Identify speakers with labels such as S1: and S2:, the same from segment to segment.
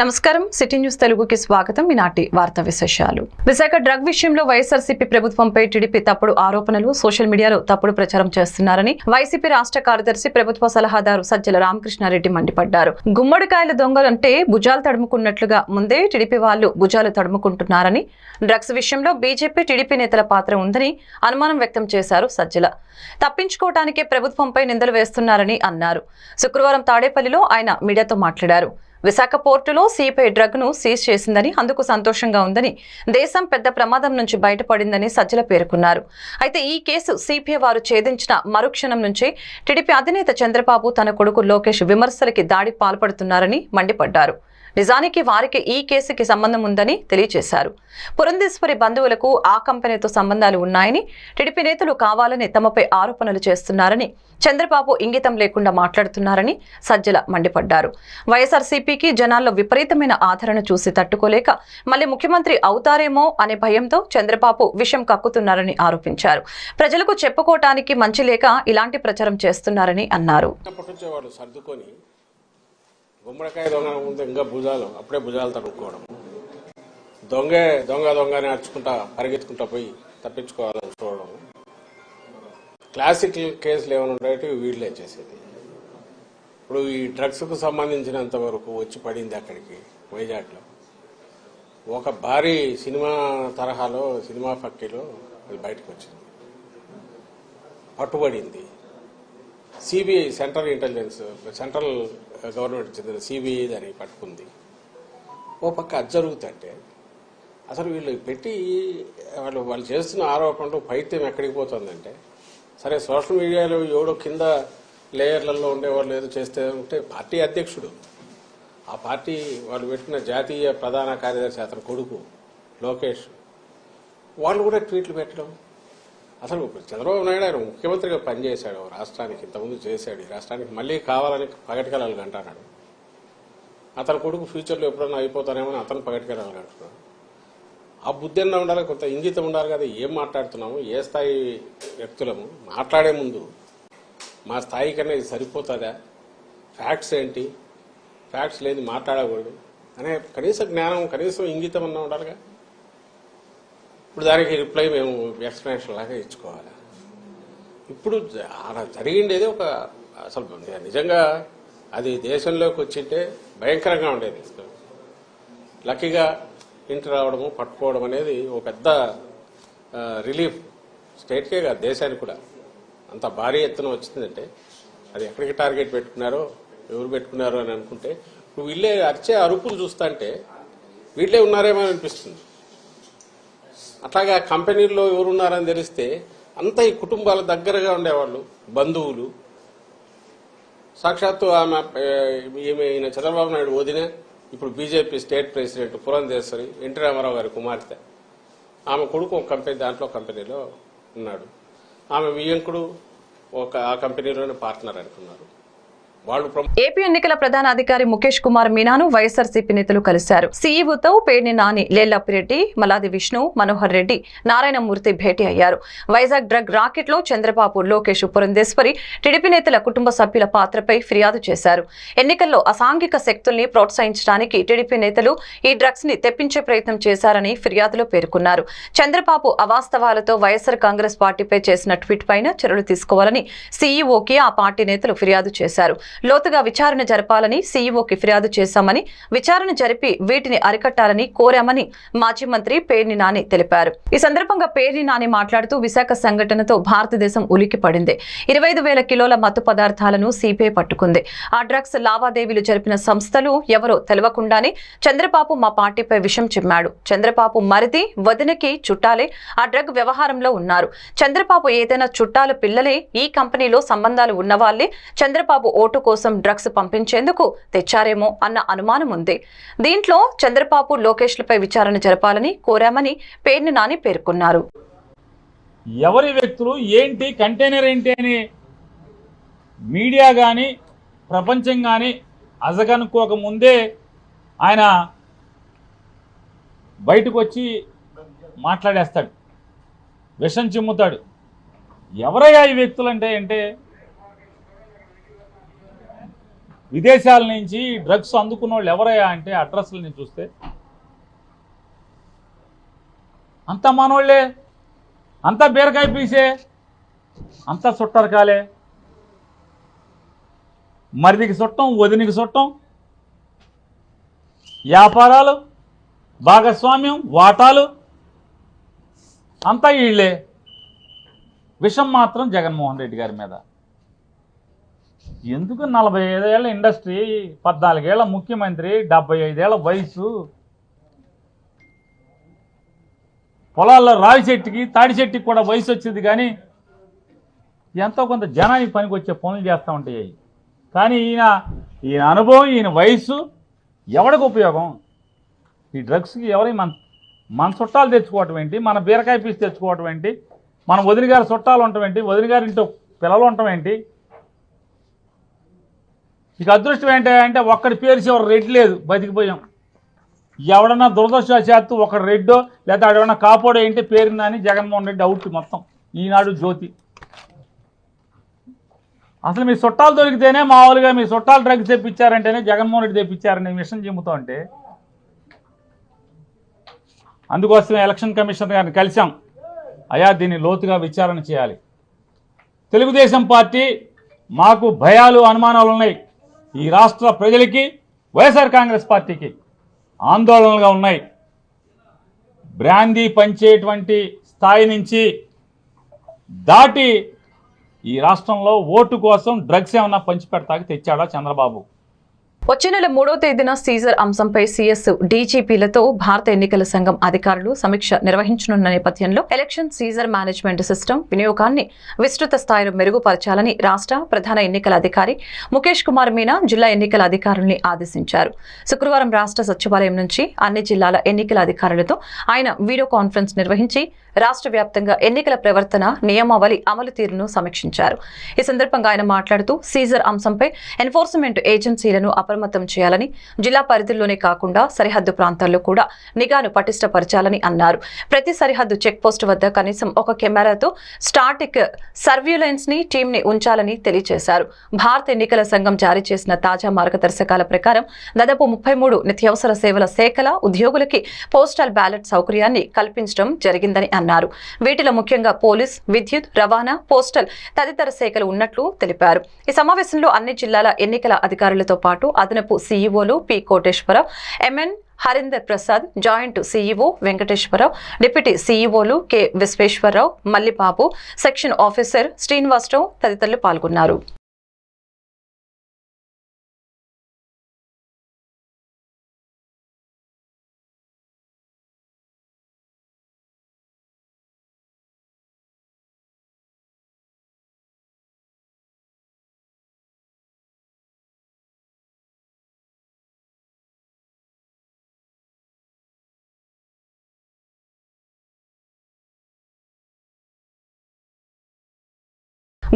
S1: నమస్కారం. City news తెలుగుకి స్వాగతం. ఈనాటి వార్తా విశేషాలు. విశాఖ డ్రగ్ విషయంలో వైఎస్ఆర్సీపీ ప్రభుత్వంపై టీడీపీ తప్పుడు ఆరోపణలు సోషల్ మీడియాలో తప్పుడు ప్రచారం చేస్తున్నారని వైసీపీ రాష్ట్ర కార్యదర్శి ప్రభుత్వ సలహాదారు సజ్జల రామకృష్ణారెడ్డి మండిపడ్డారు. గుమ్మడికాయల దొంగలంటే భుజాలు తడుముకున్నట్లుగా ముందే టీడీపీ వాళ్ళు భుజాలు తడుముకుంటున్నారని డ్రగ్స్ విషయంలో బీజేపీ టీడీపీ నేతల పాత్ర ఉందని అనుమానం వ్యక్తం చేశారు సజ్జల. తప్పించుకోవటానికే ప్రభుత్వంపై నిందలు వేస్తున్నారని అన్నారు. శుక్రవారం తాడేపల్లిలో ఆయన మీడియాతో మాట్లాడారు. విశాఖ పోర్టులో సిపిఐ డ్రగ్ను సీజ్ చేసిందని అందుకు సంతోషంగా ఉందని దేశం పెద్ద ప్రమాదం నుంచి బయటపడిందని సజ్జల పేర్కొన్నారు. అయితే ఈ కేసు సిపిఐ వారు ఛేదించిన మరుక్షణం నుంచే టీడీపీ అధినేత చంద్రబాబు తన కొడుకు లోకేష్ విమర్శలకి దాడి పాల్పడుతున్నారని మండిపడ్డారు. నిజానికి వారికి ఈ కేసుకి సంబంధం ఉందని తెలియజేశారు పురంధేశ్వరి బంధువులకు ఆ కంపెనీతో సంబంధాలు ఉన్నాయని టీడీపీ నేతలు కావాలని తమపై ఆరోపణలు చేస్తున్నారని చంద్రబాబు ఇంగితం లేకుండా మాట్లాడుతున్నారని సజ్జల మండిపడ్డారు. వైఎస్ఆర్సీపీకి జనాల్లో విపరీతమైన ఆదరణ చూసి తట్టుకోలేక మళ్ళీ ముఖ్యమంత్రి అవుతారేమో అనే భయంతో చంద్రబాబు విషం కక్కుతున్నారని ఆరోపించారు. ప్రజలకు చెప్పుకోవటానికి మంచి లేక ఇలాంటి ప్రచారం చేస్తున్నారని అన్నారు
S2: చిన్నప్పటి నుంచే వాళ్ళు సర్దుకొని గుమ్మడికాయ దొంగ ముందు ఇంకా భుజాలు అప్పుడే భుజాలు తడుక్కోవడం దొంగే దొంగ దొంగ అని పరిగెత్తుకుంటా పోయి తప్పించుకోవాలని చూడడం. క్లాసిక్ కేసులు ఏమైనా ఉండేవి వీళ్ళే చేసేది. ఇప్పుడు ఈ డ్రగ్స్కు సంబంధించినంత వరకు వచ్చి పడింది అక్కడికి వైజాగ్లో. ఒక భారీ సినిమా తరహాలో సినిమా ఫ్యాక్టరీలో అది బయటకు వచ్చింది. పట్టుబడింది. CBI central intelligence central government చెందిన సిబిఐ దాన్ని పట్టుకుంది. ఓ పక్క అది జరుగుతుంటే అసలు వీళ్ళు పెట్టి వాళ్ళు వాళ్ళు చేస్తున్న ఆరోపణలు పైత్యం ఎక్కడికి పోతుందంటే సరే సోషల్ మీడియాలో ఎవడో కింద లేయర్లలో ఉండేవాళ్ళు ఏదో చేస్తే ఉంటే పార్టీ అధ్యక్షుడు. ఆ పార్టీ వాళ్ళు పెట్టిన జాతీయ ప్రధాన కార్యదర్శి అతని కొడుకు లోకేష్. వాళ్ళు కూడా ట్వీట్లు పెట్టడం. అసలు చంద్రబాబు నాయుడు ఆయన ముఖ్యమంత్రిగా పనిచేశాడు రాష్ట్రానికి ఇంతకుముందు చేశాడు ఈ రాష్ట్రానికి మళ్ళీ కావాలని పగటికెళ్ళాలి అంటున్నాడు అతని కొడుకు ఫ్యూచర్లో ఎప్పుడన్నా అయిపోతానేమో అని అతను పగటికెళ్ళాలి అంటున్నాడు ఆ బుద్ధి అన్న ఉండాలి కొంత ఇంగితం ఉండాలి కదా ఏం మాట్లాడుతున్నాము ఏ స్థాయి వ్యక్తులము మాట్లాడే ముందు మా స్థాయి కన్నా ఇది సరిపోతుందా? ఫ్యాక్ట్స్ ఏంటి? ఫ్యాక్ట్స్ లేని మాట్లాడకూడదు. అనే కనీస జ్ఞానం కనీసం ఇంగితం అన్నా ఉండాలిగా. ఇప్పుడు దానికి రిప్లై మేము ఎక్స్ప్లెనేషన్ లాగా ఇచ్చుకోవాలి. ఇప్పుడు అలా జరిగిండేది ఒక అసలు నిజంగా అది దేశంలోకి వచ్చింటే భయంకరంగా ఉండేది. లక్కీగా ఇంటి రావడము పట్టుకోవడం అనేది ఒక పెద్ద రిలీఫ్ స్టేట్కే కాదు దేశానికి కూడా. అంత భారీ ఎత్తున వచ్చిందంటే అది ఎక్కడికి టార్గెట్ పెట్టుకున్నారో ఎవరు పెట్టుకున్నారో అని అనుకుంటే నువ్వు వీళ్ళే అరిచే అరుపులు చూస్తా అంటే వీళ్ళే ఉన్నారేమో అనిపిస్తుంది. అట్లాగా కంపెనీల్లో ఎవరున్నారని తెలిస్తే అంతా ఈ కుటుంబాల దగ్గరగా ఉండేవాళ్ళు బంధువులు. సాక్షాత్తు ఆమె ఈమె ఈయన చంద్రబాబు నాయుడు వదిన ఇప్పుడు BJP state president Purandeswari NT Ramarao గారి కుమార్తె. ఆమె కొడుకు ఒక కంపెనీ దాంట్లో కంపెనీలో ఉన్నాడు. ఆమె వియంకుడు ఒక ఆ కంపెనీలోనే పార్ట్నర్ అనుకున్నారు.
S1: ఏపీ ఎన్నికల ప్రధాన అధికారి ముఖేష్ కుమార్ మీనాను వైఎస్ఆర్సీపీ నేతలు కలిశారు. సీఈఓతో పేర్ని నాని లేల్లాపిరెడ్డి మలాది విష్ణు మనోహర్ రెడ్డి నారాయణమూర్తి భేటీ అయ్యారు. వైజాగ్ డ్రగ్ రాకెట్లో చంద్రబాబు లోకేష్ పురంధేశ్వరి టీడీపీ నేతల కుటుంబ సభ్యుల పాత్రపై ఫిర్యాదు చేశారు. ఎన్నికల్లో అసాంఘిక శక్తుల్ని ప్రోత్సహించడానికి టీడీపీ నేతలు ఈ డ్రగ్స్ని తెప్పించే ప్రయత్నం చేశారని ఫిర్యాదులో పేర్కొన్నారు. చంద్రబాబు అవాస్తవాలతో వైఎస్ఆర్ కాంగ్రెస్ పార్టీపై చేసిన ట్వీట్ పైన చర్యలు తీసుకోవాలని సీఈఓకి ఆ పార్టీ నేతలు ఫిర్యాదు చేశారు. లోతుగా విచారణ జరపాలని సీఈఓకి ఫిర్యాదు చేశామని విచారణ జరిపి వీటిని అరికట్టాలని కోరామని మాజీ మంత్రి పేర్ని నాని తెలిపారు. ఈ సందర్భంగా పేర్ని నాని మాట్లాడుతూ విశాఖ సంఘటనతో భారతదేశం ఉలికి పడింది. ఇరవై కిలోల మత్తు పదార్థాలను సిబిఐ పట్టుకుంది. ఆ డ్రగ్స్ లావాదేవీలు జరిపిన సంస్థలు ఎవరో తెలవకుండానే చంద్రబాబు మా పార్టీపై విషం చిమ్మాడు. చంద్రబాబు మరిది వదినకి చుట్టాలే ఆ డ్రగ్ వ్యవహారంలో ఉన్నారు. చంద్రబాబు ఏదైనా చుట్టాల పిల్లలే ఈ కంపెనీలో సంబంధాలు ఉన్నవాళ్ళే చంద్రబాబు ఓటు కోసం డ్రగ్స్ పంపించేందుకు తెచ్చారేమో అన్న అనుమానం ఉంది. దీంట్లో చంద్రబాబు లోకేష్లపై విచారణ జరపాలని కోరామని పేర్ని నాని పేర్కొన్నారు.
S3: ఎవరి వ్యక్తులు ఏంటి కంటైనర్ ఏంటి అని మీడియా కానీ ప్రపంచం కానీ అజగనుకోకముందే ఆయన బయటకు వచ్చి మాట్లాడేస్తాడు. విషం చిమ్ముతాడు. ఎవరయ్యా ఈ వ్యక్తులు అంటే అంటే విదేశాల నుంచి డ్రగ్స్ అందుకున్న వాళ్ళు ఎవరయ్యా అంటే అడ్రస్లని చూస్తే? అంతా మనోళ్ళే? అంతా బీరకాయ పీసే? అంతా చుట్టరకాలే మరిదికి చుట్టం వదినికి చుట్టం వ్యాపారాలు? భాగస్వామ్యం? వాటాలు? అంతా వీళ్ళే విషం మాత్రం జగన్మోహన్ రెడ్డి గారి మీద. ఎందుకు నలభై ఐదేళ్ళ ఇండస్ట్రీ పద్నాలుగేళ్ళ ముఖ్యమంత్రి డెబ్బై ఐదేళ్ళ వయసు? పొలాల్లో రావి చెట్టుకి తాడి చెట్టుకి కూడా వయసు వచ్చింది కానీ ఎంతో కొంత జనానికి పనికి వచ్చే పనులు చేస్తూ ఉంటాయి. కానీ ఈయన ఈయన అనుభవం ఈయన వయసు ఎవడికి ఉపయోగం? ఈ డ్రగ్స్కి ఎవరి మన మన చుట్టాలు తెచ్చుకోవటం ఏంటి? మన బీరకాయ పీస్ తెచ్చుకోవటం ఏంటి? మన వదిన గారి చుట్టాలు ఉండటం ఏంటి? వదిన గారి ఇంట్లో పిల్లలు ఉండటం ఏంటి? ఇక అదృష్టం ఏంటంటే అంటే ఒక్కడి పేరు చివరి రెడ్ లేదు బతికిపోయాం ఎవడన్నా దురదృష్టవశాత్తు ఒక రెడ్డో లేదా ఆడేమన్నా కాపోడో ఏంటి పేరుందా అని జగన్మోహన్ రెడ్డి అవుట్ మొత్తం. ఈనాడు జ్యోతి. అసలు మీ చుట్టాలు దొరికితేనే మామూలుగా మీ చుట్టాలు డ్రగ్స్ తెప్పించారంటేనే జగన్మోహన్ రెడ్డి తెప్పించారని విషయం చెబుతూ ఉంటే. అందుకోసం ఎలక్షన్ కమిషనర్ గారిని కలిసాం అయా దీన్ని లోతుగా విచారణ చేయాలి. తెలుగుదేశం పార్టీ మాకు భయాలు అనుమానాలు ఉన్నాయి. ఈ రాష్ట్ర ప్రజలకి వైఎస్ఆర్ కాంగ్రెస్ పార్టీకి ఆందోళనలుగా ఉన్నాయి. బ్రాందీ పంచేటువంటి స్థాయి నుంచి దాటి ఈ రాష్ట్రంలో ఓటు కోసం డ్రగ్స్ ఏమన్నా పంచిపెడతాకి తెచ్చాడా చంద్రబాబు?
S1: వచ్చే నెల మూడో తేదీన సీజర్ అంశంపై సీఎస్ డీజీపీలతో భారత ఎన్నికల సంఘం అధికారులు సమీక్ష నిర్వహించనున్న నేపథ్యంలో ఎలక్షన్ సీజర్ మేనేజ్మెంట్ సిస్టమ్ వినియోగాన్ని విస్తృత స్థాయిలో మెరుగుపరచాలని రాష్ట్ర ప్రధాన ఎన్నికల అధికారి ముఖేష్ కుమార్ మీనా జిల్లా ఎన్నికల అధికారుల్ని ఆదేశించారు. శుక్రవారం రాష్ట్ర సచివాలయం నుంచి అన్ని జిల్లాల ఎన్నికల అధికారులతో ఆయన వీడియో కాన్ఫరెన్స్ నిర్వహించి రాష్ట్ర వ్యాప్తంగా ఎన్నికల ప్రవర్తన నియమావళి అమలు తీరును సమీక్షించారు. ఈ సందర్భంగా ఆయన మాట్లాడుతూ సీజర్ అంశంపై ఎన్ఫోర్స్మెంట్ ఏజెన్సీలను అప్రమత్తం చేయాలని జిల్లా పరిధిలోనే కాకుండా సరిహద్దు ప్రాంతాల్లో కూడా నిఘాను పటిష్టపరచాలని అన్నారు. ప్రతి సరిహద్దు చెక్ పోస్ట్ వద్ద కనీసం ఒక కెమెరాతో స్టాటిక్ సర్వ్యులెన్స్ని టీమ్ని ఉంచాలని తెలియజేశారు. భారత ఎన్నికల సంఘం జారీ చేసిన తాజా మార్గదర్శకాల ప్రకారం దాదాపు ముప్పై మూడు నిత్యావసర సేవల శాఖల ఉద్యోగులకి పోస్టల్ బ్యాలెట్ సౌకర్యాన్ని కల్పించడం జరిగిందని అన్నారు. వీటిలో ముఖ్యంగా పోలీస్ విద్యుత్ రవాణా పోస్టల్ తదితర శాఖలు ఉన్నట్లు తెలిపారు. ఈ సమావేశంలో అన్ని జిల్లాల ఎన్నికల అధికారులతో పాటు అదనపు సీఈఓలు P Koteswararao MN Harinder Prasad joint CEO Venkateswararao deputy సీఈఓలు K Visweswararao Mallibabu section officer Srinivasarao తదితరులు పాల్గొన్నారు.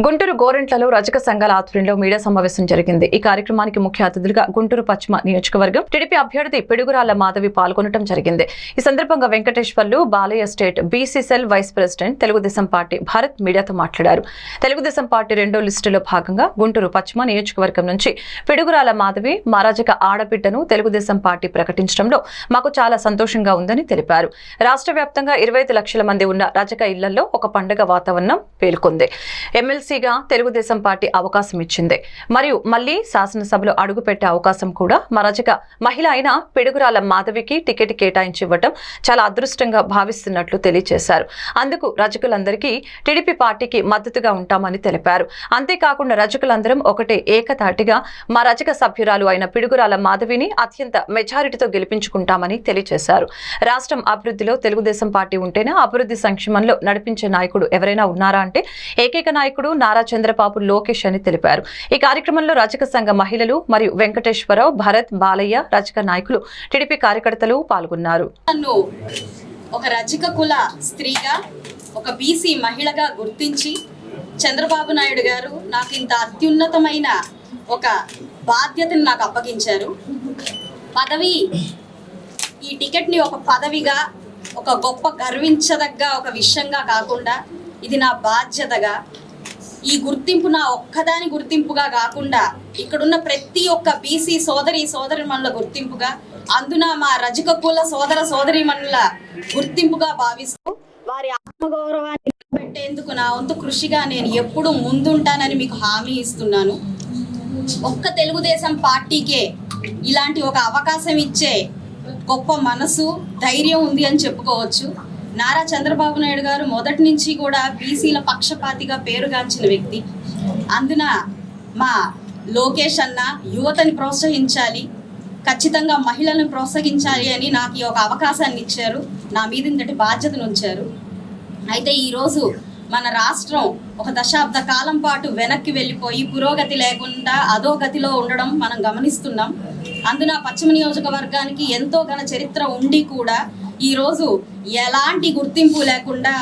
S1: గుంటూరు గోరెంట్లలో రజక సంఘాల ఆధ్వర్యంలో మీడియా సమావేశం జరిగింది. ఈ కార్యక్రమానికి ముఖ్య అతిథులుగా గుంటూరు పశ్చిమ నియోజకవర్గం టీడీపీ అభ్యర్థి పిడుగురాల మాధవి పాల్గొనడం జరిగింది. ఈ సందర్భంగా Venkateswarlu Balayya state BC cell vice president Telugu Desam party Bharat మీడియాతో మాట్లాడారు. తెలుగుదేశం పార్టీ రెండో లిస్టులో భాగంగా గుంటూరు పశ్చిమ నియోజకవర్గం నుంచి పిడుగురాల మాధవి మా రజక ఆడబిడ్డను తెలుగుదేశం పార్టీ ప్రకటించడంలో మాకు చాలా సంతోషంగా ఉందని తెలిపారు. రాష్ట్ర వ్యాప్తంగా ఇరవై లక్షల మంది ఉన్న రజక ఇళ్ళలో ఒక పండుగ వాతావరణం పేలుకుంది. ఎమ్మెల్సీగా తెలుగుదేశం పార్టీ అవకాశం ఇచ్చింది. మరియు మళ్ళీ శాసనసభలో అడుగుపెట్టే అవకాశం కూడా మా మహిళ అయిన పిడుగురాల మాధవికి టికెట్ కేటాయించి ఇవ్వటం చాలా అదృష్టంగా భావిస్తున్నట్లు తెలియజేశారు అందుకు రజకులందరికీ టీడీపీ పార్టీకి మద్దతుగా ఉంటామని తెలిపారు. అంతేకాకుండా రజకులందరం ఒకటే ఏకతాటిగా మా రజక సభ్యురాలు అయిన పిడుగురాల మాధవిని అత్యంత మెజారిటీతో గెలిపించుకుంటామని తెలియజేశారు రాష్ట్రం అభివృద్ధిలో తెలుగుదేశం పార్టీ ఉంటేనే అభివృద్ధి సంక్షేమంలో నడిపించే నాయకుడు ఎవరైనా ఉన్నారా అంటే ఏకైక నాయకుడు నారా చంద్రబాబు లోకేష్ అని తెలిపారు. ఈ కార్యక్రమంలో రచక సంఘ మహిళలు మరియు వెంకటేశ్వరరావు భరత్ బాలయ్య రచక నాయకులు టీడీపీ కార్యకర్తలు పాల్గొన్నారు.
S4: నన్ను ఒక రచక కుల స్త్రీగా ఒక బీసీ మహిళగా గుర్తించి చంద్రబాబు నాయుడు గారు నాకు ఇంత అత్యున్నతమైన ఒక బాధ్యతను నాకు అప్పగించారు. పదవి ఈ టికెట్ని ఒక పదవిగా ఒక గొప్ప గర్వించదగ్గ ఒక విషయంగా కాకుండా ఇది నా బాధ్యతగా ఈ గుర్తింపు నా ఒక్కదాని గుర్తింపుగా కాకుండా ఇక్కడున్న ప్రతి ఒక్క బీసీ సోదరి సోదరిమణుల గుర్తింపుగా అందున మా రజక కుల సోదర సోదరిమణుల గుర్తింపుగా భావిస్తూ వారి ఆత్మగౌరవాన్ని పెట్టేందుకు నా వంతు కృషిగా నేను ఎప్పుడూ ముందుంటానని మీకు హామీ ఇస్తున్నాను. ఒక్క తెలుగుదేశం పార్టీకే ఇలాంటి ఒక అవకాశం ఇచ్చే గొప్ప మనసు ధైర్యం ఉంది అని చెప్పుకోవచ్చు. నారా చంద్రబాబు నాయుడు గారు మొదటి నుంచి కూడా బీసీల పక్షపాతిగా పేరుగాంచిన వ్యక్తి. అందున మా లోకేష్ అన్న యువతని ప్రోత్సహించాలి ఖచ్చితంగా మహిళలను ప్రోత్సహించాలి అని నాకు ఈ ఒక అవకాశాన్ని ఇచ్చారు. నా మీద ఇంతటి బాధ్యతను ఉంచారు. అయితే ఈరోజు మన రాష్ట్రం ఒక దశాబ్ద కాలం పాటు వెనక్కి వెళ్ళిపోయి పురోగతి లేకుండా అధోగతిలో ఉండడం మనం గమనిస్తున్నాం. అందున పశ్చిమ నియోజకవర్గానికి ఎంతో ఘన చరిత్ర ఉండి కూడా ఈరోజు ఎలాంటి గుర్తింపు లేకుండా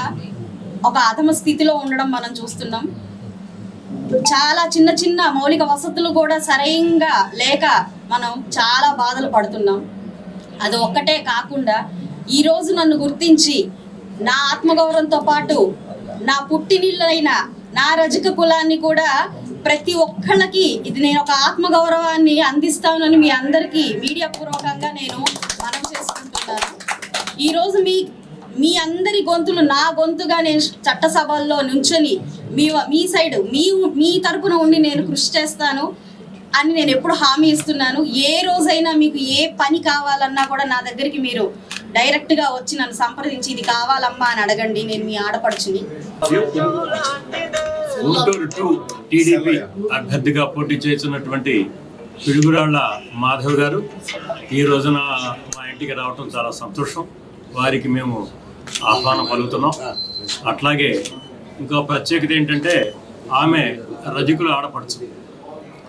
S4: ఒక అధమ స్థితిలో ఉండడం మనం చూస్తున్నాం. చాలా చిన్న చిన్న మౌలిక వసతులు కూడా సరైంగా లేక మనం చాలా బాధలు పడుతున్నాం. అది ఒక్కటే కాకుండా ఈరోజు నన్ను గుర్తించి నా ఆత్మగౌరవంతో పాటు నా పుట్టినిళ్ళైన నా రజక కులాన్ని కూడా ప్రతి ఒక్కళ్ళకి ఇది నేను ఒక ఆత్మగౌరవాన్ని అందిస్తానని మీ అందరికీ మీడియా పూర్వకంగా నేను మనం చేసుకుంటున్నాను. ఈరోజు మీ మీ అందరి గొంతులు నా గొంతుగా నేను చట్టసభల్లో నుంచొని మీ మీ సైడ్ మీ మీ తరపున ఉండి నేను కృషి చేస్తాను. అని నేను ఎప్పుడు హామీ ఇస్తున్నాను. ఏ రోజైనా మీకు ఏ పని కావాలన్నా కూడా నా దగ్గరికి మీరు డైరెక్ట్గా వచ్చి నన్ను సంప్రదించి ఇది కావాలమ్మా అని అడగండి. నేను మీ ఆడపడుచుని.
S5: గుంటూరు టూ టీడీపీ అభ్యర్థిగా పోటీ చేస్తున్నటువంటి పిడుగురాళ్ళ మాధవ్ గారు ఈ రోజున మా ఇంటికి రావటం చాలా సంతోషం. వారికి మేము ఆహ్వానం పలుకుతున్నాం. అట్లాగే ఇంకో ప్రత్యేకత ఏంటంటే ఆమె రజకులు ఆడపడుచు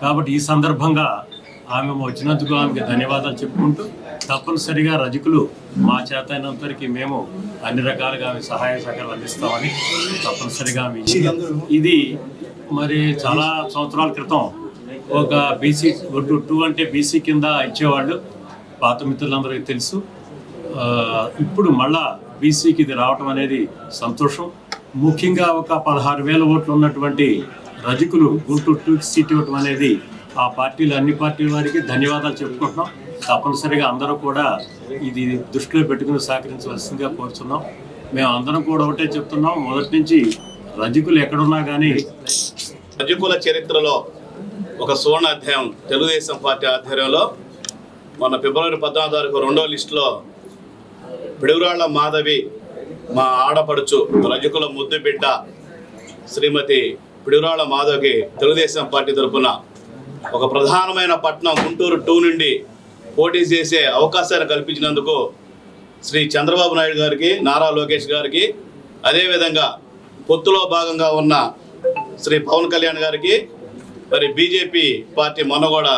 S5: కాబట్టి ఈ సందర్భంగా ఆమె వచ్చినందుకు ఆమెకి ధన్యవాదాలు చెప్పుకుంటూ తప్పనిసరిగా రజకులు మా చేత అయినంతవరకు మేము అన్ని రకాలుగా ఆమె సహాయ సహకారాలు అందిస్తామని తప్పనిసరిగా ఆమె ఇది మరి చాలా సంవత్సరాల క్రితం ఒక బీసీ టూ టూ అంటే బీసీ కింద ఇచ్చేవాళ్ళు. పాత మిత్రులందరికీ తెలుసు. ఇప్పుడు మళ్ళా బీసీకి ఇది రావటం అనేది సంతోషం. ముఖ్యంగా ఒక పదహారు వేల ఓట్లు ఉన్నటువంటి రజకులు గుంటూరు టూ సీట్ ఇవ్వటం అనేది ఆ పార్టీలు అన్ని పార్టీల వారికి ధన్యవాదాలు చెప్పుకుంటున్నాం. తప్పనిసరిగా అందరూ కూడా ఇది దృష్టిలో పెట్టుకుని సహకరించవలసిందిగా కోరుతున్నాం మేము అందరం కూడా ఒకటే చెప్తున్నాం. మొదటి నుంచి రజకులు ఎక్కడున్నా కానీ
S6: రజకుల చరిత్రలో ఒక సువర్ణ అధ్యాయం తెలుగుదేశం పార్టీ ఆధ్వర్యంలో మన ఫిబ్రవరి పద్నాలుగు తారీఖు రెండో లిస్టులో పిడుగురాళ్ళ మాధవి మా ఆడపడుచు రజకుల ముద్దు బిడ్డ శ్రీమతి పిడుగురాళ్ళ మాధవకి తెలుగుదేశం పార్టీ తరఫున ఒక ప్రధానమైన పట్టణం గుంటూరు టూ నుండి పోటీ చేసే అవకాశాన్ని కల్పించినందుకు శ్రీ చంద్రబాబు నాయుడు గారికి నారా లోకేష్ గారికి అదేవిధంగా పొత్తులో భాగంగా ఉన్న శ్రీ పవన్ కళ్యాణ్ గారికి మరి బీజేపీ పార్టీ మొన్న కూడా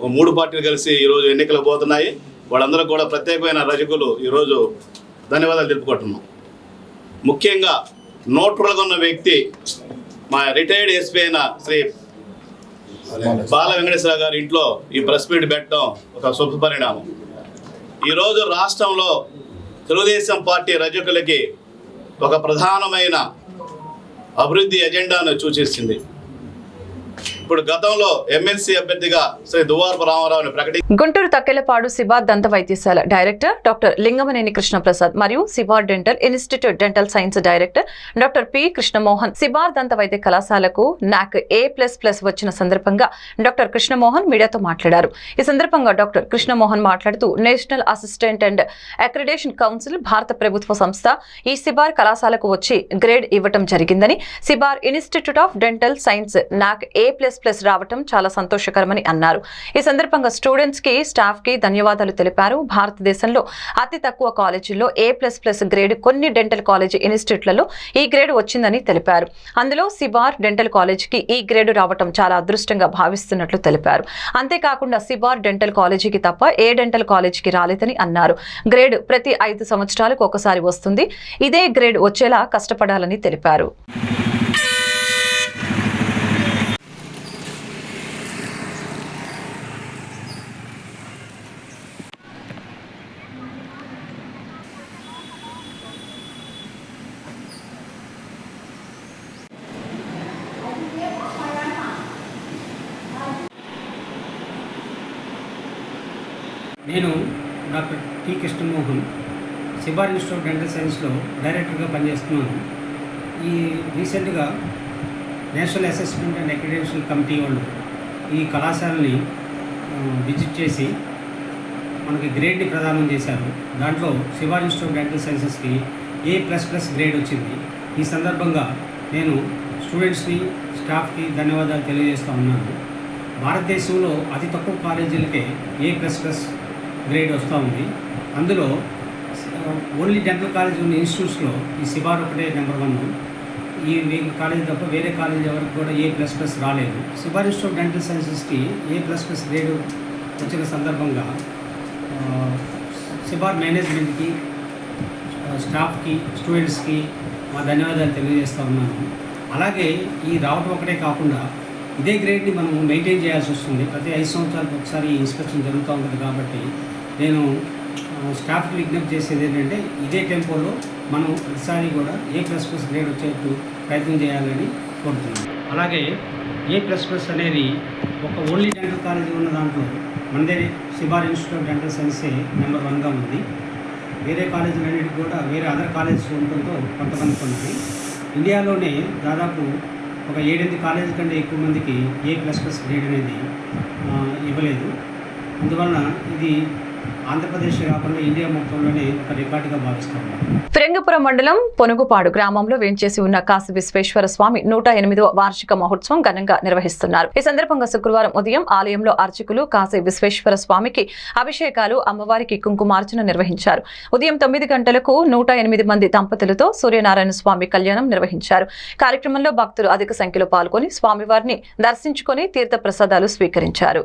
S6: ఓ మూడు పార్టీలు కలిసి ఈరోజు ఎన్నికలు పోతున్నాయి. వాళ్ళందరూ కూడా ప్రత్యేకమైన రజకులు ఈరోజు ధన్యవాదాలు తెలుపుకుంటున్నాం. ముఖ్యంగా నోట్రులుగా ఉన్న వ్యక్తి మా రిటైర్డ్ ఎస్పీ అయిన శ్రీ బాల వెంకటేశ్వర గారి ఇంట్లో ఈ ప్రెస్ మీట్ పెట్టడం ఒక శుభ పరిణామం. ఈరోజు రాష్ట్రంలో తెలుగుదేశం పార్టీ రజకులకి ఒక ప్రధానమైన అభివృద్ధి ఎజెండాను సూచిస్తుంది ఇప్పుడు గతంలో ఎమ్మెల్సీ అభ్యర్థిగా శ్రీ దువారపు రామారావుని ప్రకటి
S1: గుంటూరు తక్కెలపాడు శివా దంత వైద్యశాల డైరెక్టర్ డాక్టర్ లింగమనేని కృష్ణప్రసాద్ మరియు Sibar dental institute dental science director doctor P Krishnamohan. Sibar దంత వైద్య కళాశాలకు నాక్ ఏ ప్లస్ ప్లస్ వచ్చిన సందర్భంగా డాక్టర్ కృష్ణమోహన్ మీడియాతో మాట్లాడారు. ఈ సందర్భంగా డాక్టర్ కృష్ణమోహన్ మాట్లాడుతూ national assistant and accreditation council భారత ప్రభుత్వ సంస్థ ఈ సిబార్ కళాశాలకు వచ్చి గ్రేడ్ ఇవ్వటం జరిగిందని Sibar institute of dental science NAAC A plus plus రావటం చాలా సంతోషకరమని అన్నారు. ఈ సందర్భంగా స్టూడెంట్స్కి స్టాఫ్కి ధన్యవాదాలు తెలిపారు. భారతదేశంలో అతి తక్కువ కాలేజీల్లో ఏ ప్లస్ ప్లస్ గ్రేడ్ కొన్ని డెంటల్ కాలేజీ ఇన్స్టిట్యూట్లలో ఈ గ్రేడ్ వచ్చిందని తెలిపారు. అందులో సిబార్ డెంటల్ కాలేజీకి ఈ గ్రేడ్ రావటం చాలా అదృష్టంగా భావిస్తున్నట్లు తెలిపారు. అంతేకాకుండా సిబార్ డెంటల్ కాలేజీకి తప్ప ఏ డెంటల్ కాలేజీకి రాలేదని అన్నారు. గ్రేడ్ ప్రతి ఐదు సంవత్సరాలకు ఒకసారి వస్తుంది. ఇదే గ్రేడ్ వచ్చేలా కష్టపడాలని తెలిపారు
S7: నేను doctor Jaganmohan Krishnamohan Sibar institute dental సైన్స్లో డైరెక్టర్గా పనిచేస్తున్నాను. ఈ రీసెంట్గా national assessment and accreditation committee వాళ్ళు ఈ కళాశాలని విజిట్ చేసి మనకి గ్రేడ్ని ప్రదానం చేశారు. దాంట్లో శివార్ ఇన్స్టిట్యూట్ డెంటల్ సైన్సెస్కి ఏ ప్లస్ ప్లస్ గ్రేడ్ వచ్చింది? ఈ సందర్భంగా నేను స్టూడెంట్స్ని స్టాఫ్కి ధన్యవాదాలు తెలియజేస్తూ ఉన్నాను. భారతదేశంలో అతి తక్కువ కాలేజీలకే ఏ ప్లస్ ప్లస్ గ్రేడ్ వస్తూ ఉంది? అందులో ఓన్లీ డెంటల్ కాలేజ్ ఉన్న ఇన్స్టిట్యూట్స్లో ఈ శివార్ ఒకటే నెంబర్ వన్ ఈ కాలేజ్ తప్ప వేరే కాలేజ్ ఎవరికి కూడా ఏ ప్లస్ ప్లస్ రాలేదు. శివార్ ఇన్స్టిట్యూట్ డెంటల్ సైన్సెస్కి ఏ ప్లస్ ప్లస్ గ్రేడ్ వచ్చిన సందర్భంగా సిబార్ మేనేజ్మెంట్కి స్టాఫ్కి స్టూడెంట్స్కి మా ధన్యవాదాలు తెలియజేస్తూ ఉన్నాను. అలాగే ఈ రావటం ఒకటే కాకుండా ఇదే గ్రేడ్ని మనం మెయింటైన్ చేయాల్సి వస్తుంది. ప్రతి ఐదు సంవత్సరాలకు ఒకసారి ఈ ఇన్స్పెక్షన్ జరుగుతూ ఉంటుంది కాబట్టి నేను స్టాఫ్కి విజ్ఞప్తి చేసేది ఏంటంటే ఇదే టెంపోలో మనం ప్రతిసారి కూడా ఏ ప్లస్ ప్లస్ గ్రేడ్ వచ్చేట్టు ప్రయత్నం చేయాలని కోరుతున్నాను అలాగే ఏ ప్లస్ ప్లస్ అనేది ఒక ఓన్లీ డెంటల్ కాలేజీ ఉన్న దాంట్లో మనదే సిబార్ ఇన్స్టిట్యూట్ ఆఫ్ డెంటల్ సైన్సే నెంబర్ వన్గా ఉంది. వేరే కాలేజీలన్నిటికి కూడా వేరే అదర్ కాలేజెస్ ఉండటంతో కొంతమందికి ఉన్నాయి ఇండియాలోనే దాదాపు ఒక ఏడెనిమిది కాలేజీ కంటే ఎక్కువ మందికి ఏ ప్లస్ ప్లస్ గ్రేడ్ అనేది ఇవ్వలేదు. అందువలన ఇది ఆంధ్రప్రదేశ్ కాకుండా ఇండియా మొత్తంలోనే ఒక రికార్డుగా భావిస్తూ ఉన్నాను
S1: మండలం పొనుగుపాడు గ్రామంలో వేంచేసి ఉన్న కాశీ విశ్వేశ్వర స్వామి నూట ఎనిమిదవ వార్షిక మహోత్సవం ఘనంగా నిర్వహిస్తున్నారు. ఈ సందర్భంగా శుక్రవారం ఉదయం ఆలయంలో అర్చకులు కాశీ విశ్వేశ్వర స్వామికి అభిషేకాలు అమ్మవారికి కుంకుమార్చన నిర్వహించారు. ఉదయం తొమ్మిది గంటలకు నూట ఎనిమిది మంది దంపతులతో సూర్యనారాయణ స్వామి కళ్యాణం నిర్వహించారు. కార్యక్రమంలో భక్తులు అధిక సంఖ్యలో పాల్గొని స్వామివారిని దర్శించుకుని తీర్థ ప్రసాదాలు స్వీకరించారు.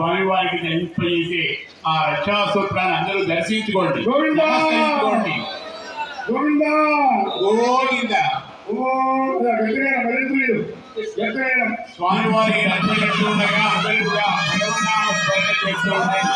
S8: స్వామివారికి ధరింపజేసే ఆ రక్షాసూత్రాన్ని అందరూ దర్శించుకోండి. నమస్కరించుకోండి. గోవింద! స్వామివారికి రక్షణ ఉండగా అందరూ కూడా చేస్తూ ఉంటారు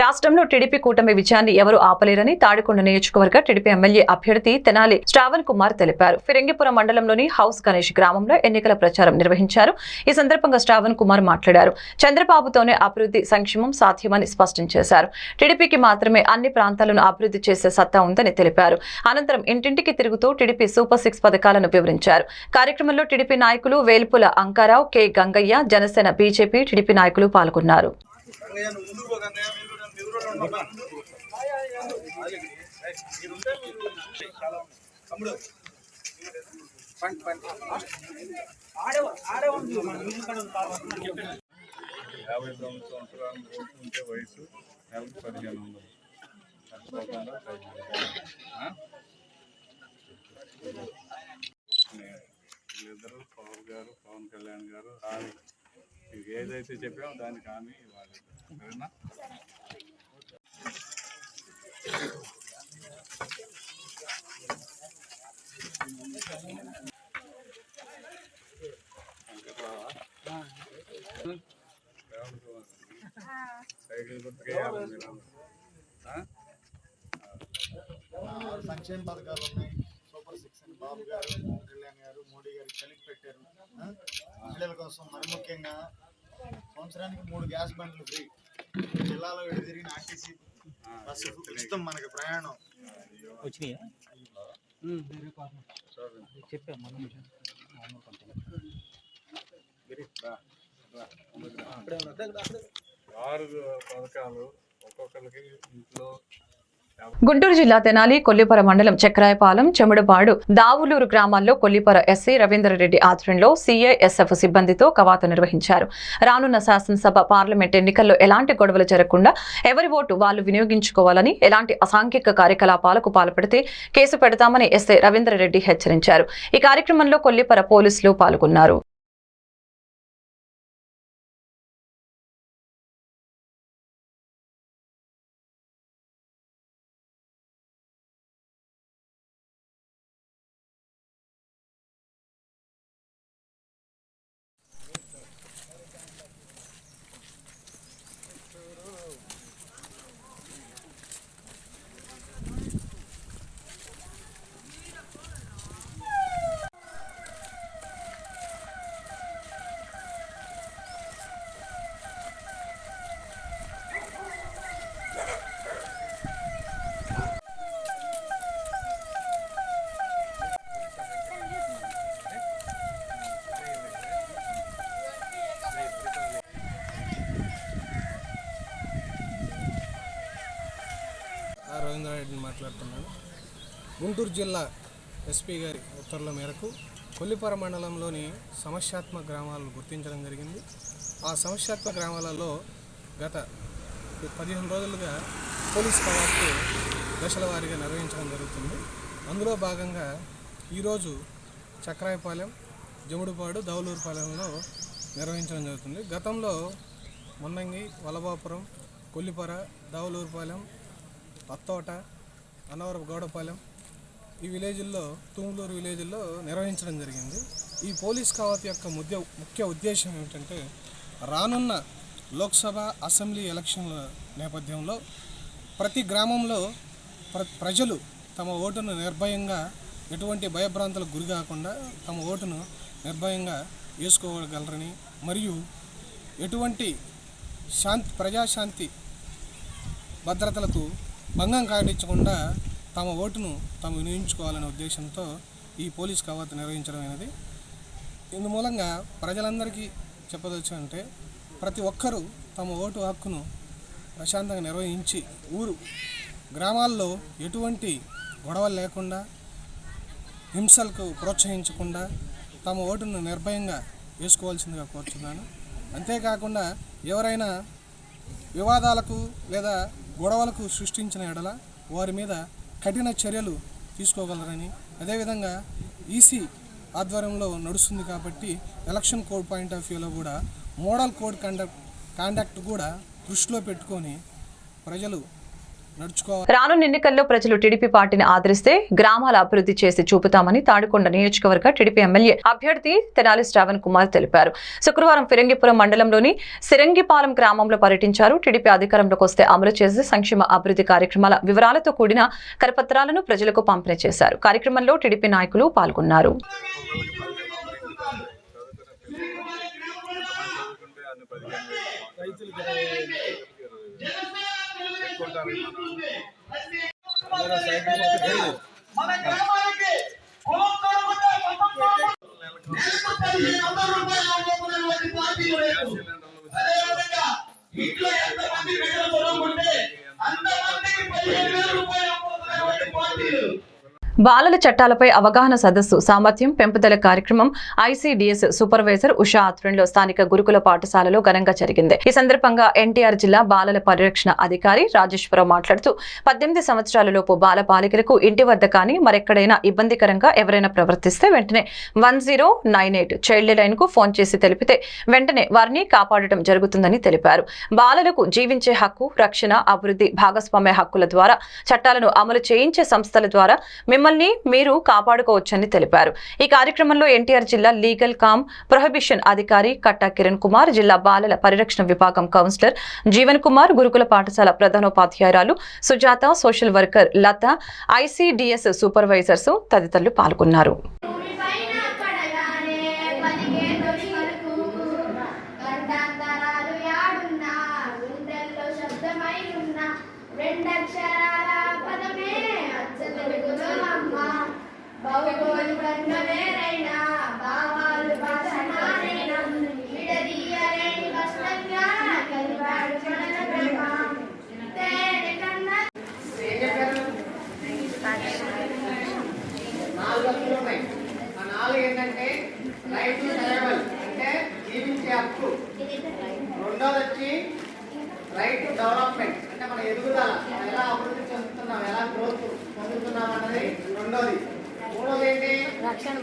S1: రాష్ట్రంలో టీడీపీ కూటమి విజయాన్ని ఎవరు ఆపలేరని తాడికొండ నియోజకవర్గ టీడీపీ ఎమ్మెల్యే అభ్యర్థి తెనాలి శ్రావణ్ కుమార్ తెలిపారు. ఫిరంగిపురం మండలంలోని హౌస్ గణేష్ గ్రామంలో ఎన్నికల ప్రచారం నిర్వహించారు. ఈ సందర్భంగా శ్రావణ్ కుమార్ మాట్లాడారు. చంద్రబాబుతోనే అభివృద్ధి సంక్షేమం సాధ్యమని స్పష్టం చేశారు. టీడీపీకి మాత్రమే అన్ని ప్రాంతాలను అభివృద్ధి చేసే సత్తా ఉందని తెలిపారు. అనంతరం ఇంటింటికి తిరుగుతూ టీడీపీ సూపర్ సిక్స్ పథకాలను వివరించారు. కార్యక్రమంలో టీడీపీ నాయకులు Velpula Ankarao K Gangaiah Janasena BJP TDP నాయకులు పాల్గొన్నారు.
S9: యాభై తొమ్మిది సంవత్సరాల లోపు ఉంటే వయసు నెలకు పదిహేను వందలు. వీళ్ళిద్దరు పవన్ గారు పవన్ కళ్యాణ్ గారు హామీ ఏదైతే చెప్పామో దానికి హామీ ఇవ్వాలి. సరేనా సైకిల్ గుర్తుకే యాభై మీరు ఆ?
S10: ఆరు సంక్షేమ పథకాలు ఉన్నాయి సూపర్ సిక్స్ అని బాబు గారు కళ్యాణ్ గారు మోడీ గారు కలిపి పెట్టారు? మహిళల కోసం మరి ముఖ్యంగా సంవత్సరానికి మూడు గ్యాస్ బండ్లు ఫ్రీ జిల్లాలో విడి తిరిగిన ఆర్టీసీ బస్సు ఉచితం మనకి ప్రయాణం.
S9: ఆరు పథకాలు ఒక్కొక్కరికి ఇంట్లో
S1: గుంటూరు జిల్లా తెనాలి కొల్లిపర మండలం చక్రాయపాలెం చెముడుపాడు దావులూరు గ్రామాల్లో కొల్లిపర ఎస్సీ రవీంద్రరెడ్డి ఆధ్వర్యంలో సీఏఎస్ఎఫ్ సిబ్బందితో కవాతు నిర్వహించారు. రానున్న శాసనసభ పార్లమెంట్ ఎన్నికల్లో ఎలాంటి గొడవలు జరగకుండా ఎవరి ఓటు వాళ్ళు వినియోగించుకోవాలని ఎలాంటి అసాంఘిక కార్యకలాపాలకు పాల్పడితే కేసు పెడతామని ఎస్ఐ రవీంద్రరెడ్డి హెచ్చరించారు. ఈ కార్యక్రమంలో కొల్లిపర పోలీసులు పాల్గొన్నారు.
S11: గుంటూరు జిల్లా ఎస్పీ గారి ఉత్తర్వుల మేరకు కొల్లిపర మండలంలోని సమస్యాత్మక గ్రామాలను గుర్తించడం జరిగింది. ఆ సమస్యాత్మక గ్రామాలలో గత పదిహేను రోజులుగా పోలీస్ కవాతు దశల వారీగా నిర్వహించడం జరుగుతుంది. అందులో భాగంగా ఈరోజు చక్రాయపాలెం జముడుపాడు దౌలూరుపాలెంలో నిర్వహించడం జరుగుతుంది. గతంలో మొన్నంగి వలభాపురం కొల్లిపర దావులూరుపాలెం అత్తోట అనవరపు గౌడపాలెం ఈ విలేజ్ల్లో తుమ్లూరు విలేజ్లో నిర్వహించడం జరిగింది. ఈ పోలీస్ కవాతు యొక్క ముద్య ముఖ్య ఉద్దేశం ఏమిటంటే రానున్న లోక్సభ అసెంబ్లీ ఎలక్షన్ల నేపథ్యంలో ప్రతి గ్రామంలో ప్ర ప్రజలు తమ ఓటును నిర్భయంగా ఎటువంటి భయభ్రాంతులకు గురి కాకుండా తమ ఓటును నిర్భయంగా వేసుకోగలరని మరియు ఎటువంటి శాంతి ప్రజాశాంతి భద్రతలకు భంగం కాడించకుండా తమ ఓటును తాము వినియోగించుకోవాలనే ఉద్దేశంతో ఈ పోలీస్ కవాతు నిర్వహించడం అనేది. ఇందు మూలంగా ప్రజలందరికీ చెప్పదచ్చు అంటే ప్రతి ఒక్కరూ తమ ఓటు హక్కును ప్రశాంతంగా నిర్వహించి ఊరు గ్రామాల్లో ఎటువంటి గొడవలు లేకుండా హింసలకు ప్రోత్సహించకుండా తమ ఓటును నిర్భయంగా వేసుకోవాల్సిందిగా కోరుతున్నాను అంతేకాకుండా ఎవరైనా వివాదాలకు లేదా గొడవలకు సృష్టించిన ఎడల వారి మీద కఠిన చర్యలు తీసుకోగలరని అదేవిధంగా ఈసీ ఆధ్వర్యంలో నడుస్తుంది కాబట్టి ఎలక్షన్ కోడ్ పాయింట్ ఆఫ్ వ్యూలో కూడా మోడల్ కోడ్ కండక్ట్ కాండక్ట్ కూడా దృష్టిలో పెట్టుకొని ప్రజలు
S1: రానున్న ఎన్నికల్లో ప్రజలు టీడీపీ పార్టీని ఆదరిస్తే గ్రామాల అభివృద్ధి చేసి చూపుతామని తాడికొండ నియోజకవర్గ టీడీపీ ఎమ్మెల్యే అభ్యర్థి తెనాలి శ్రావణ్ కుమార్ తెలిపారు. శుక్రవారం ఫిరంగిపురం మండలంలోని సిరంగిపాలెం గ్రామంలో పర్యటించారు. టీడీపీ అధికారంలోకి వస్తే అమలు చేసే సంక్షేమ అభివృద్ధి కార్యక్రమాల వివరాలతో కూడిన కరపత్రాలను ప్రజలకు పంపిణీ చేశారు. కార్యక్రమంలో టీడీపీ నాయకులు పాల్గొన్నారు.
S9: తీసుకుంటారు పదిహేను వేలు రైతులకు
S8: ఇంట్లో ఎంతమంది బిడ్డలు పొలం ఉంటే
S1: బాలల చట్టాలపై అవగాహన సదస్సు సామర్థ్యం పెంపుదల కార్యక్రమం ఐసీడీఎస్ సూపర్వైజర్ ఉషా ఆధ్వర్యంలో స్థానిక గురుకుల పాఠశాలలో ఘనంగా జరిగింది. ఈ సందర్భంగా ఎన్టీఆర్ జిల్లా బాలల పరిరక్షణ అధికారి రాజేశ్వరరావు మాట్లాడుతూ పద్దెనిమిది సంవత్సరాలలోపు బాల బాలికలకు ఇంటి వద్ద కానీ మరెక్కడైనా ఇబ్బందికరంగా ఎవరైనా ప్రవర్తిస్తే వెంటనే one zero nine eight child లైన్కు phone చేసి తెలిపితే వెంటనే వారిని కాపాడటం జరుగుతుందని తెలిపారు. బాలలకు జీవించే హక్కు రక్షణ అభివృద్ధి భాగస్వామ్య హక్కుల ద్వారా చట్టాలను అమలు చేయించే సంస్థల ద్వారా మిమ్మల్ని మీరు కాపాడుకోవచ్చని తెలిపారు. ఈ కార్యక్రమంలో ఎన్టీఆర్ జిల్లా లీగల్ కామ్ ప్రొహిబిషన్ అధికారి కట్టా కిరణ్ కుమార్ జిల్లా బాలల పరిరక్షణ విభాగం కౌన్సిలర్ జీవన్ కుమార్ గురుకుల పాఠశాల ప్రధానోపాధ్యాయురాలు Sujatha social worker Latha ICDS supervisors తదితరులు పాల్గొన్నారు
S12: భూమిపైన పడగానే పలికే తొలి వరకు గండాంతరాలు యాడున్నా గుండెల్లో శబ్దమై ఉన్న రెండక్షరాల పదమే అచ్చ తెలుగులో అమ్మ భౌగోళికంగా వేరైనా భావాలు భాషమానైనా విడదీయలేని కష్టంగా కలిపాడు మన బ్రహ్మ తేనె కన్నా
S10: నాలుగు హక్కులు ఉన్నాయి ఆ నాలుగు ఏంటంటే రైట్ టు సర్వైవల్ అంటే జీవించే హక్కు రెండోది వచ్చి రైట్ టు డెవలప్మెంట్. అంటే మన ఎదుగుదల ఎలా అభివృద్ధి చెందుతున్నాం ఎలా గ్రోత్ పొందుతున్నాం అన్నది రెండోది. మూడోది ఏంటి రక్షణ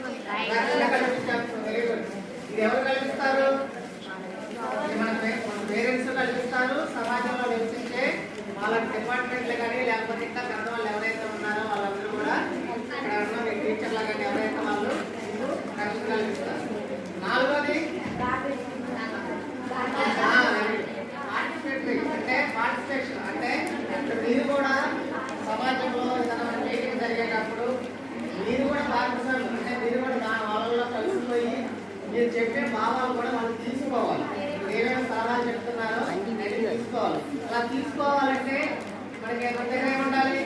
S10: ఇది ఎవరు కల్పిస్తారు? మన పేరెంట్స్ కల్పిస్తారు. సమాజంలో నివసించే వాళ్ళ డిపార్ట్మెంట్లు కానీ లేకపోతే ఇంకా కన్న వాళ్ళు ఎవరైతే ఉన్నారో వాళ్ళందరూ కూడా ఇక్కడ ఉన్న టీచర్లు కానీ ఎవరైతే వాళ్ళు రక్షణ కల్పిస్తారు. నాలుగోది పార్టిసిపేటరీ అంటే పార్టిసిపేషన్ అంటే మీరు కూడా సమాజంలో ఏదైనా మీటింగ్ జరిగేటప్పుడు మీరు కూడా భాగస్వామి అంటే మీరు కూడా నా వాళ్ళలో కలిసిపోయి మీరు చెప్పే భావాలు కూడా మనం తీసుకోవాలి. మీరు సలహాలు చెప్తున్నారో అవి తీసుకోవాలి అలా తీసుకోవాలంటే మనకి మన ఉండాలి?